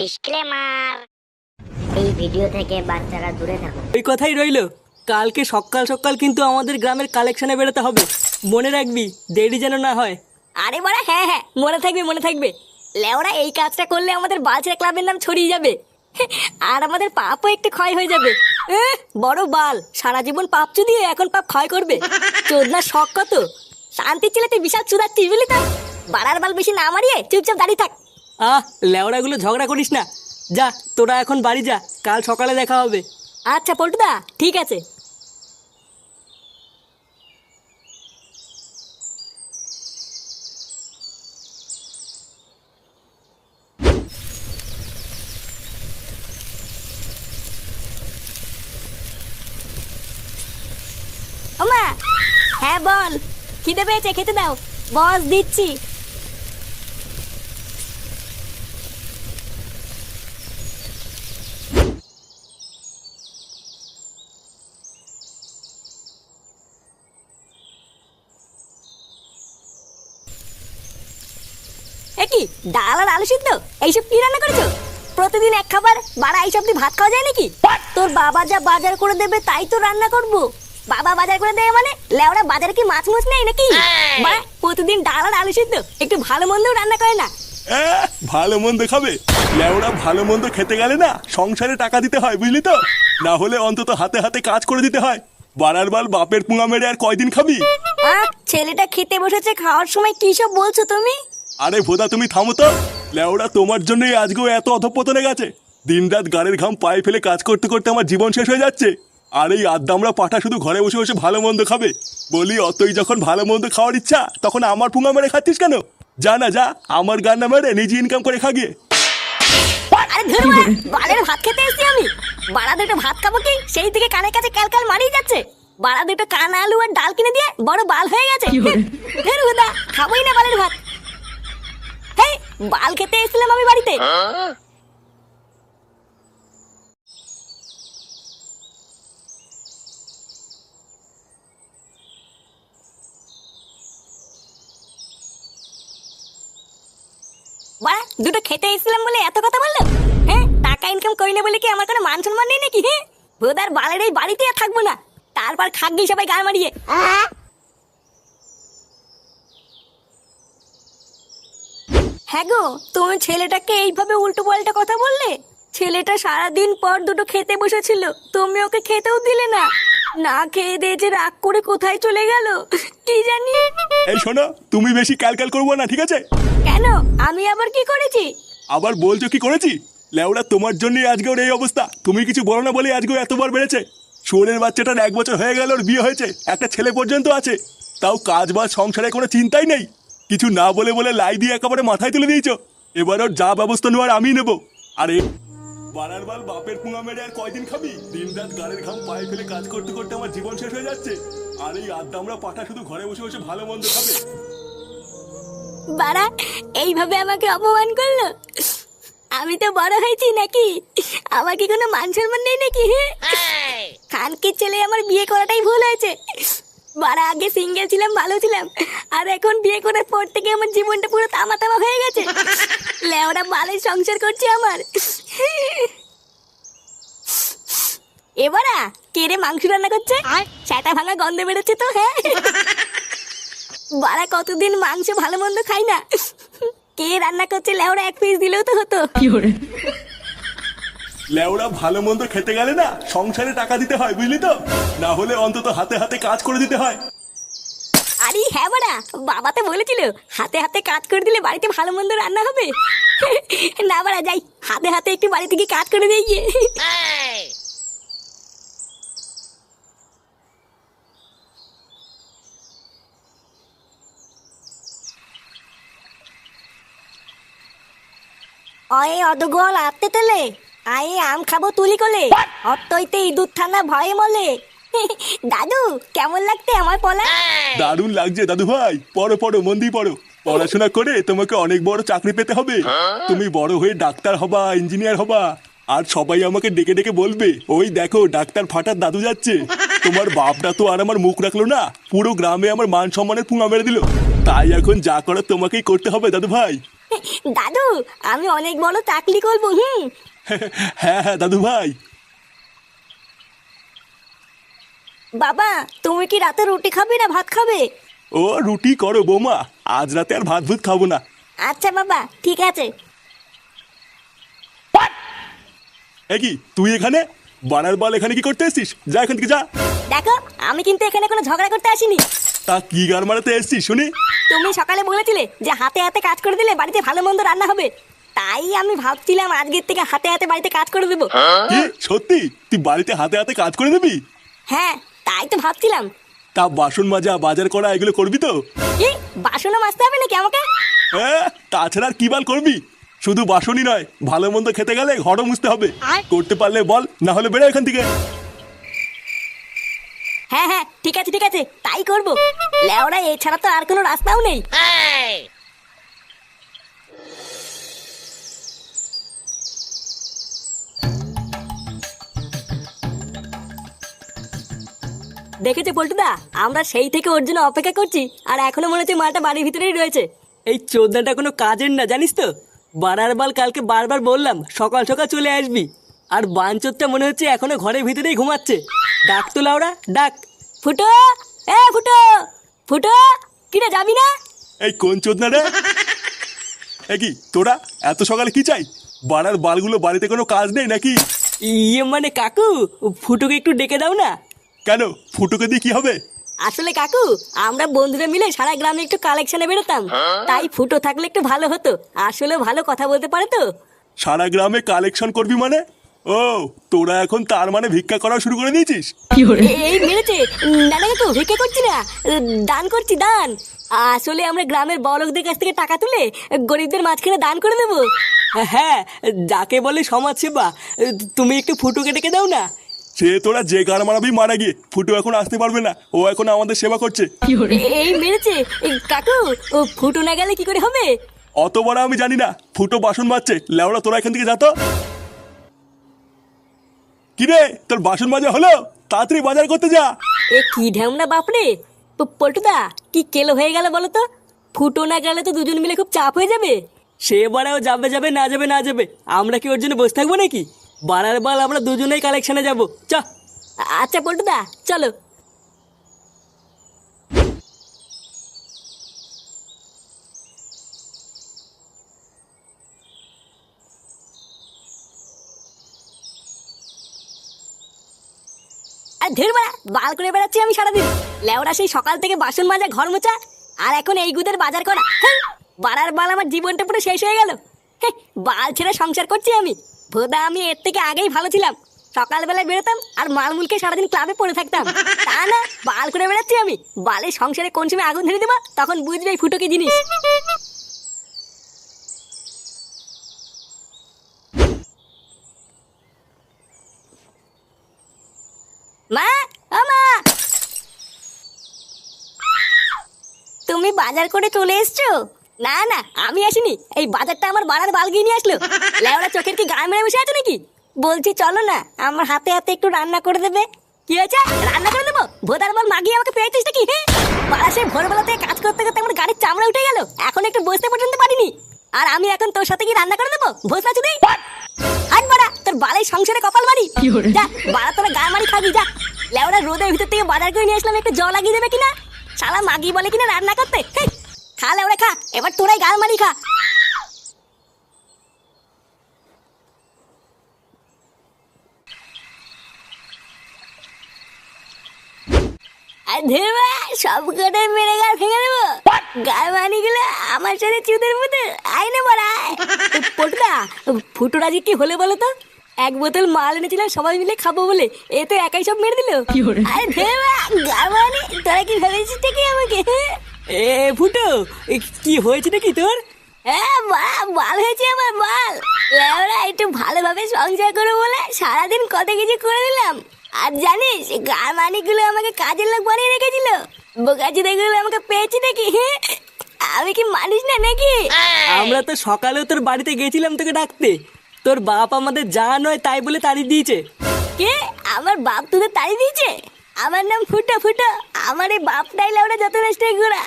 Disclaimer এই video থেকে বাচ্চারা দূরে থাকুন। ওই কথাই রইল। কালকে সকাল সকাল কিন্তু আমাদের গ্রামের কালেকশনে বেরোতে হবে। মনে রাখবি দেরি যেন না হয়। আরে বাড়া হ্যাঁ হ্যাঁ মনে থাকবে মনে থাকবে। লেওরা এই কাজটা করলে আমাদের বালছেরা ক্লাবের নাম ছড়িয়ে যাবে। আর আমাদের পাপও একটু ক্ষয় হয়ে যাবে। এহ, বড় বাল সারা জীবন পাপ চুদিয়ে এখন পাপ ক্ষয় করবে। চোদনার শখ কত? শান্তি ছেলে তুই বিশাল চুদাচ্ছিস বুঝলি তো বাড়ার বাল বেশি না মারিয়ে চুপচাপ দাঁড়িয়ে থাক। আহ, লেওড়াগুলো ঝগড়া করিস না। যা, তোরা এখন বাড়ি যা, কাল সকালে দেখা হবে। আচ্ছা পল্টুদা, ঠিক আছে। হ্যাঁ বল, খিদে পেয়েছে, খেতে দাও। বস, দিচ্ছি। কি? ডাল আর আলু সিদ্ধ? এইসব কি রান্না করেছ? প্রতিদিন এক খাবার? বাড়া এইসব দিয়ে ভাত খাওয়া যায় নাকি? তোর বাবা যা বাজার করে দেবে তাই তো রান্না করব। বাবা বাজার করে দেবে মানে? লেওরা বাজারে কি মাছ মাছ নেই নাকি? বাড়া প্রতিদিন ডাল আর আলু সিদ্ধ। একটু ভালো মন্দও রান্না করে না। ভালো মন্দ খাবে? লেওড়া ভালো মন্দ খেতে গেলে না সংসারে টাকা দিতে হয় বুঝলি তো? না হলে অন্তত হাতে হাতে কাজ করে দিতে হয়। বাড়ার বাল বাপের পুঙা মেরে আর কয়দিন খাবি? ছেলেটা খেতে বসেছে খাওয়ার সময় কি সব বলছো তুমি? আরে ভোদা তুমি থামো তো লেওড়া তোমার জন্যই আজকেও এত অধপতনে গেছে দিনরাত গাড়ির ঘাম পায়ে ফেলে কাজ করতে করতে আমার জীবন শেষ হয়ে যাচ্ছে আর এই আদ্দামরা পাঠা শুধু ঘরে বসে বসে ভালো মন্দ খাবে বলি অতই যখন ভালো মন্দ খাওয়ার ইচ্ছা তখন আমার পুঙা মেরে খাচ্ছিস কেন যা না যা আমার গান্না মেরে নিজে ইনকাম করে খাগিয়ে আরে ধরো বাড়ির ভাত খেতে এসেছি আমি বাড়া দুটো ভাত খাব কি সেই থেকে কানের কাছে ক্যালকাল মারিয়ে যাচ্ছে বাড়া দুটো কান আলু আর ডাল কিনে দিয়ে বড় বাল হয়ে গেছে ধরু হুদা খাবোই না বালের ভাত বাল খেতে এসেছিলাম আমি বাড়িতে। বাড়া, দুটো খেতে এসেছিলাম বলে এত কথা বলল? হ্যাঁ টাকা ইনকাম করি না বলে কি আমার কোনো মান সম্মান নেই নাকি হ্যাঁ? ভোদার বালের এই বাড়িতে আর থাকব না। তারপর খাগি সবাই গান মারিয়ে। হ্যাঁ গো তুমি ছেলেটাকে এইভাবে উল্টো পাল্টা কথা বললে? ছেলেটা সারাদিন পর দুটো খেতে বসেছিল তুমি ওকে খেতেও দিলে না। না খেয়ে দিয়ে যে রাগ করে কোথায় চলে গেল? কি জানি? এই শোনো তুমি বেশি ক্যালকাল করব না ঠিক আছে? কেন? আমি আবার কি করেছি? আবার বলছো কি করেছি? লেওড়া তোমার জন্যই আজকে ওর এই অবস্থা। তুমি কিছু বলো না বলে আজকে এতবার বেড়েছে। শুয়োরের বাচ্চাটার এক বছর হয়ে গেল ওর বিয়ে হয়েছে। একটা ছেলে পর্যন্ত আছে। তাও কাজ বাজ সংসারে কোনো চিন্তাই নেই। কিছু না বলে বলে লাই দিয়ে একেবারে মাথায় তুলে দিয়েছ। এবার ওর যা ব্যবস্থা নেওয়ার আমি নেব। আরে বাড়ার বাল বাপের পুঙা মেরে আর কয়দিন খাবি? দিন রাত গাড়ির ঘাম পায়ে ফেলে কাজ করতে করতে আমার জীবন শেষ হয়ে যাচ্ছে। আর এই আড্ডামরা পাঠা শুধু ঘরে বসে বসে ভালো মন্দ খাবে? বাড়া এইভাবে আমাকে অপমান করল? আমি তো বড় হয়েছি নাকি? আমাকে কোনো মান সম্মান নেই নাকি? খানকির ছেলে আমার বিয়ে করাটাই ভুল হয়েছে। বাড়া আগে সিঙ্গেল ছিলাম ভালো ছিলাম। আর এখন বিয়ে করার পর থেকে আমার জীবনটা পুরো তামা তামা হয়ে গেছে। লেওরা বালের সংসার করছে আমার। এবারা কে রে মাংস রান্না করছে? সেটা ভাঙা গন্ধ বেরোচ্ছে তো হ্যাঁ? বাড়া কতদিন মাংস ভালো মন্দ খাই না? কে রান্না করছে লেওরা এক পিস দিলেও তো হতো। লেওড়া ভালো মন্দ খেতে গেলে না সংসারে টাকা দিতে হয় বুঝলি তো? না হলে অন্তত হাতে হাতে কাজ করে দিতে হয়। আরে হ্যাঁ বাড়া বাবা তো বলেছিল হাতে হাতে কাজ করে দিলে বাড়িতে ভালো মন্দ রান্না হবে। না বাড়া যাই হাতে হাতে একটু বাড়ি থেকে কাজ করে দিয়ে গিয়ে। অয়ে অদগল আত্তে তেলে। আয়ে আম খাব তুলি কোলে। ইঁদুর থানা ভয়ে মলে। দাদু কেমন লাগতে আমার পলা? দারুণ লাগছে দাদু ভাই। পড়ো পড়ো মন দিয়ে পড়ো। পড়াশোনা করে তোমাকে অনেক বড় চাকরি পেতে হবে। তুমি বড় হয়ে ডাক্তার হবা ইঞ্জিনিয়ার হবা। আর সবাই আমাকে ডেকে ডেকে বলবে ওই দেখো ডাক্তার ফাটার দাদু যাচ্ছে। তোমার বাপটা তো আর আমার মুখ রাখল না। পুরো গ্রামে আমার মান সম্মানের পুঙা মেরে দিল। তাই এখন যা করার তোমাকেই করতে হবে দাদু ভাই। দাদু আমি অনেক বড় চাকরি করব হুম? হ্যাঁ হ্যাঁ দাদু ভাই। বাবা তুমি কি রাতে রুটি খাবে না ভাত খাবে? ও রুটি করো বৌমা আজ রাতে আর ভাত ভুত খাব না। আচ্ছা বাবা ঠিক আছে। এ কি তুই এখানে? বানার বল এখানে কি করতে এসছিস? যা এখান থেকে যা। দেখো আমি কিন্তু এখানে কোনো ঝগড়া করতে আসিনি। তা কি গার মারাতে এসছিস শুনি? তুমি সকালে বলেছিলে যে হাতে হাতে কাজ করে দিলে বাড়িতে ভালো মন্দ রান্না হবে। তাই আমি ভাবছিলাম আজকের থেকে হাতে হাতে বাড়িতে কাজ করে দেবো। কি? সত্যি? তুই বাড়িতে হাতে হাতে কাজ করে দিবি? হ্যাঁ তাই তো ভাবছিলাম। তা বাসন মাজা বাজার করা এগুলো করবি তো? কি বাসনও মাজতে হবে নাকি আমাকে? হ্যাঁ তাছাড়া আর কি বাল করবি? শুধু বাসনই নয় ভালো মন্দ খেতে গেলে ঘরও মুছতে হবে। করতে পারলে বল না হলে বেরো এখান থেকে। হ্যাঁ হ্যাঁ ঠিক আছে ঠিক আছে তাই করব। লেওড়া এছাড়া তো আর কোনো রাস্তাও নেই। দেখেছে পল্টুদা? আমরা সেই থেকে ওর জন্য অপেক্ষা করছি আর এখনও মনে হচ্ছে মাটা বাড়ির ভিতরেই রয়েছে। এই চোদ্দাটা কোনো কাজের না জানিস তো? বারার বাল কালকে বারবার বললাম সকাল সকাল চলে আসবি। আর বাঞ্চোরটা মনে হচ্ছে এখনও ঘরের ভিতরেই ঘুমাচ্ছে। ডাক তো লাউরা ডাক। ফুটো! এ ফুটো! ফুটো কিরে যাবি না? এই কোন চোদনা রে? এ কি তোরা? এত সকালে কি চাই? বাড়ার বালগুলো বাড়িতে কোনো কাজ নেই নাকি? ইয়ে মানে কাকু ফুটোকে একটু ডেকে দাও না। কেন? ফুটুকে দিয়ে কি হবে? আসলে কাকু আমরা বন্ধুরা মিলে সারা গ্রামে একটু কালেকশনে বেরোতাম। তাই ফুটো থাকলে একটু ভালো হতো। আসলে ভালো কথা বলতে পারে তো? সারা গ্রামে কালেকশন করবি মানে? ও তোরা এখন তার মানে ভিক্ষা করা শুরু করে দিয়েছিস? এই মেরেছে। না না কাকু ভিক্ষে করছি না। দান করছি দান। আসলে আমরা গ্রামের বড়লোকদের কাছ থেকে টাকা তুলে গরিবদের মাঝখানে দান করে দেবো। হ্যাঁ যাকে বলে সমাজ সেবা তুমি একটু ফুটোকে ডেকে দাও না। সে তোরা যে গান মারাবি মারা গিয়ে। ফুটু এখন আসতে পারবে না। ও এখন আমাদের সেবা করছে। এই মেরেছে। কাকু ও ফুটো না গেলে কি করে হবে? অত বড় আমি জানি না। ফুটো বাসন মাজছে। লেওড়া তোরা এখান থেকে যাতো কিরে তোর বাসন মাজা হলো? তাড়াতাড়ি বাজার করতে যা। এ কি ঢ্যামনা বাপরে। পল্টুদা কি কেলো হয়ে গেল বলো তো? ফুটো না গেলে তো দুজন মিলে খুব চাপ হয়ে যাবে। সে বারাও যাবে যাবে না যাবে না যাবে। আমরা কি ওর জন্য বসে থাকব নাকি? বারার বাল, আমরা দুজনেই কালেকশনে যাব। চ। আচ্ছা পল্টুদা, চলো। আর ধীর বেড়া, বাল করে বেড়াচ্ছি আমি সারাদিন। লেওরা সেই সকাল থেকে বাসন মাজা, ঘর মোচা আর এখন এই গুদের বাজার করা। বাড়ার বাল আমার জীবনটা পুরো শেষ হয়ে গেল। বাল ছেড়ে সংসার করছি আমি। ভোদা আমি এর থেকে আগেই ভালো ছিলাম। সকালবেলায় বেরোতাম আর মালমুলকে সারাদিন ক্লাবে পড়ে থাকতাম। তা না, বাল করে বেড়াচ্ছি আমি। বালের সংসারে কোন সময় আগুন ধরে দেবো, তখন বুঝবে এই ফুটো জিনিস। তুমি বাজার করে চলে এসছো? না না আমি আসিনি। এই বাজারটা আমার বাড়ার বাল গিয়ে নিয়ে আসলো। লেওড়া চোখের কি গায়ে মেরে বসে আছো নাকি? বলছি চলো না আমার হাতে হাতে একটু রান্না করে দেবে। কি হয়েছে? রান্না করে দেবো? ভোদার বল মাগিয়ে আমাকে পেয়েছিস নাকি হ্যাঁ বাড়া সে ভোরবেলা থেকে কাজ করতে করতে আমার গাড়ির চামড়া উঠে গেল। এখন একটু বসতে পর্যন্ত পারিনি। আর আমি এখন তোর সাথে কি রান্না করে দেবো? ভোজ না চুদি হাট বাড়া তোর বালাই সংসারে কপাল মারি। যা বাড়া তোরা গা মারি খাবি যা। লেওড়া রোদের ভিতর থেকে বাজার করে নিয়ে আসলাম একটু জল লাগিয়ে দেবে কিনা? শালা মাগি বলে কিনা রান্না করতে খা লেওড়া খা। এবার তোরাই গাল মারি খা। সব কটাই মেরে গাল ভেঙে দেবো। গাল মানি গুলো আমার সাথে চুদের মধ্যে আইনে বড়ায় পটুদা ফুটোর আজকে কি হলে বলো তো? এক বোতল মাল এনেছিলাম সবাই মিলে খাব বলে। এ তো একাই সব মেরে দিল। আরে ধেরবা গাল মানি তোরা কি ভেবেছিস কি আমাকে? এ ফুটো এ, কি হয়েছে নাকি তোর? হ্যাঁ বা বাল হয়েছে আমার বাল লেওরা একটু ভালোভাবে সংসার করে বলে সারাদিন কত কিছু করে দিলাম। আর জানিস গার মানিকগুলো আমাকে কাজের লোক বানিয়ে রেখেছিল। বোকাচি দেখগুলো আমাকে পেয়েছি নাকি? আমি কি মানুষ না নাকি? আমরা তো সকালেও তোর বাড়িতে গেছিলাম তোকে ডাকতে। তোর বাপ আমাদের যা নয় তাই বলে তাড়ি দিয়েছে। কে? আমার বাপ তোদের তাড়ি দিয়েছে? আমার নাম ফুটো ফুটো। আমার এই বাপটাই লেওরা যত নষ্ট ঘোরা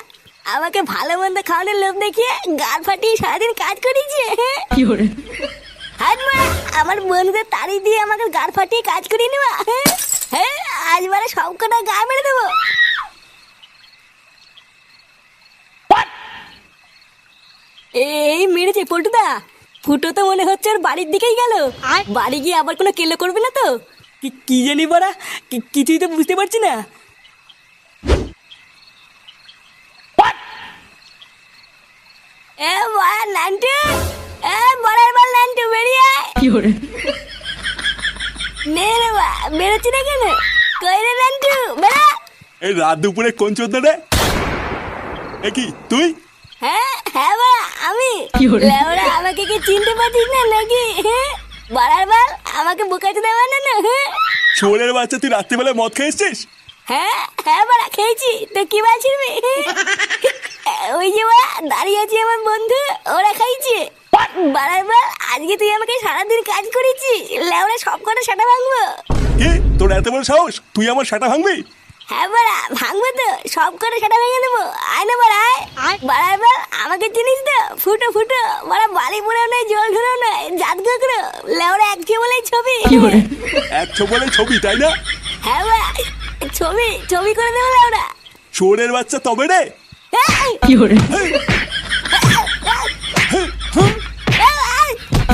আমাকে ভালো মন্দ খাওয়ানোর লোভ দেখিয়ে গাল ফাটিয়ে সারাদিন কাজ করিয়েছে হাত আমার বন্ধুদের তাড়ি দিয়ে আমাকে গাল ফাটিয়ে কাজ করিয়ে নেবা। হ্যাঁ? আজ বারে সব কটা গা মেরে দেবো। এই মেরেছে পল্টুদা। ফুটো তো মনে হচ্ছে ওর বাড়ির দিকেই গেল। বাড়ি গিয়ে আবার কোনো কেলো করবে না তো? কি- জানি বাড়া কি- কিছুই তো বুঝতে পারছি না এ বড়া নান্টু? এ বড়ার বল নান্টু বেরিয়ে আয়। নে রে বা বেরোচ্ছি না কেন? কই রে নান্টু? বেড়া এই রাত দুপুরে কোন চোদ্দ রে? এ কি তুই? হ্যাঁ হ্যাঁ বাড়া আমি। আমাকে কি চিনতে পারছিস না নাকি? বড়ার বল আমাকে বোকাতে দেওয়া না না শোনের বাচ্চা তুই রাত্রিবেলায় মদ খেয়েছিস? হ্যাঁ হ্যাঁ বাড়া খেয়েছি। তো কি বলছিস ওই যে বাড়া দাঁড়িয়ে আছে আমার বন্ধু ওরা খাইছে। বাড়ার বল আজকে তুই আমাকে সারাদিন কাজ করেছিস লেওড়া সব কটা সেটা ভাঙবো। কি? তোর এত বড় সাহস? তুই আমার সাটা ভাঙবি? হ্যাঁ বাড়া ভাঙবো তো সব করে সেটা ভেঙে দেবো। আয় না বাড়া আয়। বাড়ার বল আমাকে চিনিস তো? ফুটো ফুটো বাড়া বালি পুরেও নয় জল ধরেও নয় জাত কাকড়ো লেওড়া এক বলেই ছবি। এক বলে ছবি তাই না? হ্যাঁ বাড়া ছবি ছবি করে দেবো লেওড়া শোনের বাচ্চা তবে রে? Fiore.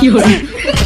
এই!